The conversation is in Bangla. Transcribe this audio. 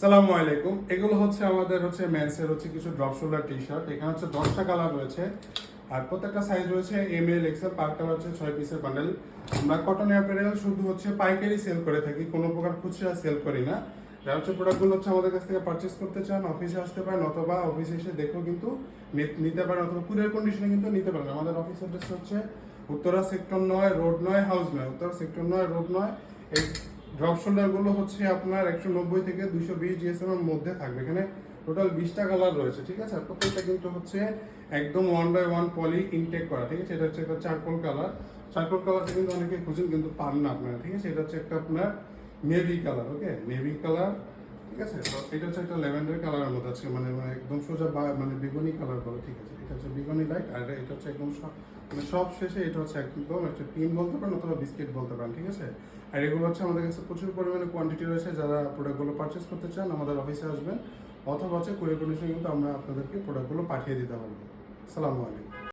সালামু আলাইকুম। এগুলো হচ্ছে আমাদের হচ্ছে মেন্সের হচ্ছে কিছু ড্রপ শোল্ডার টি শার্ট এখানে হচ্ছে দশটা কালার রয়েছে। আর প্রত্যেকটা সাইজ রয়েছে M L XL per colour হচ্ছে ছয় পিসের বান্ডেল আমরা কটন অ্যাপারেল শুধু হচ্ছে পাইকারি সেল করে থাকি, কোনো প্রকার খুচরা সেল করি না। যারা হচ্ছে প্রোডাক্টগুলো হচ্ছে আমাদের কাছ থেকে পারচেস করতে চান অফিসে আসতে পারেন অথবা অফিসে এসে দেখেও কিন্তু নিতে পারেন অথবা কুরিয়ার কন্ডিশনে কিন্তু নিতে পারেন। আমাদের অফিস অ্যাড্রেস হচ্ছে উত্তরা সেক্টর নয় রোড নয় হাউস নয়। উত্তরা সেক্টর নয় রোড নয়, এই ড্রপ শোল্ডারগুলো হচ্ছে আপনার একশো নব্বই থেকে দুশো বিশ জিএসএম এর মধ্যে থাকবে। এখানে টোটাল বিশটা কালার রয়েছে, ঠিক আছে? প্রত্যেকটা কিন্তু হচ্ছে একদম one by one poly intake করা, ঠিক আছে? এটা হচ্ছে একটা চারকোল কালার চারকোল কালারটা কিন্তু অনেকে খুঁজেন, কিন্তু পান না আপনারা, ঠিক আছে? এটা হচ্ছে একটা আপনার navy colour okay navy colour ঠিক আছে? এটা হচ্ছে একটা ল্যাভেন্ডার কালারের মধ্যে আছে মানে মানে একদম সোজা বা মানে বেগুনি কালার বলে, ঠিক আছে? এটা হচ্ছে বেগুনি লাইট আর এটা হচ্ছে একদম সব মানে সব শেষে এটা হচ্ছে একদম একটা পিন বলতে পারেন অথবা বিস্কিট বলতে পারেন, ঠিক আছে? আর এগুলো হচ্ছে আমাদের কাছে প্রচুর পরিমাণে কোয়ান্টিটি রয়েছে যারা প্রোডাক্টগুলো পারচেস করতে চান, আমাদের অফিসে আসবেন। অথবা হচ্ছে কুরিয়ার কন্ডিশনে কিন্তু আমরা আপনাদেরকে প্রোডাক্টগুলো পাঠিয়ে দিতে পারব। সালামু আলাইকুম।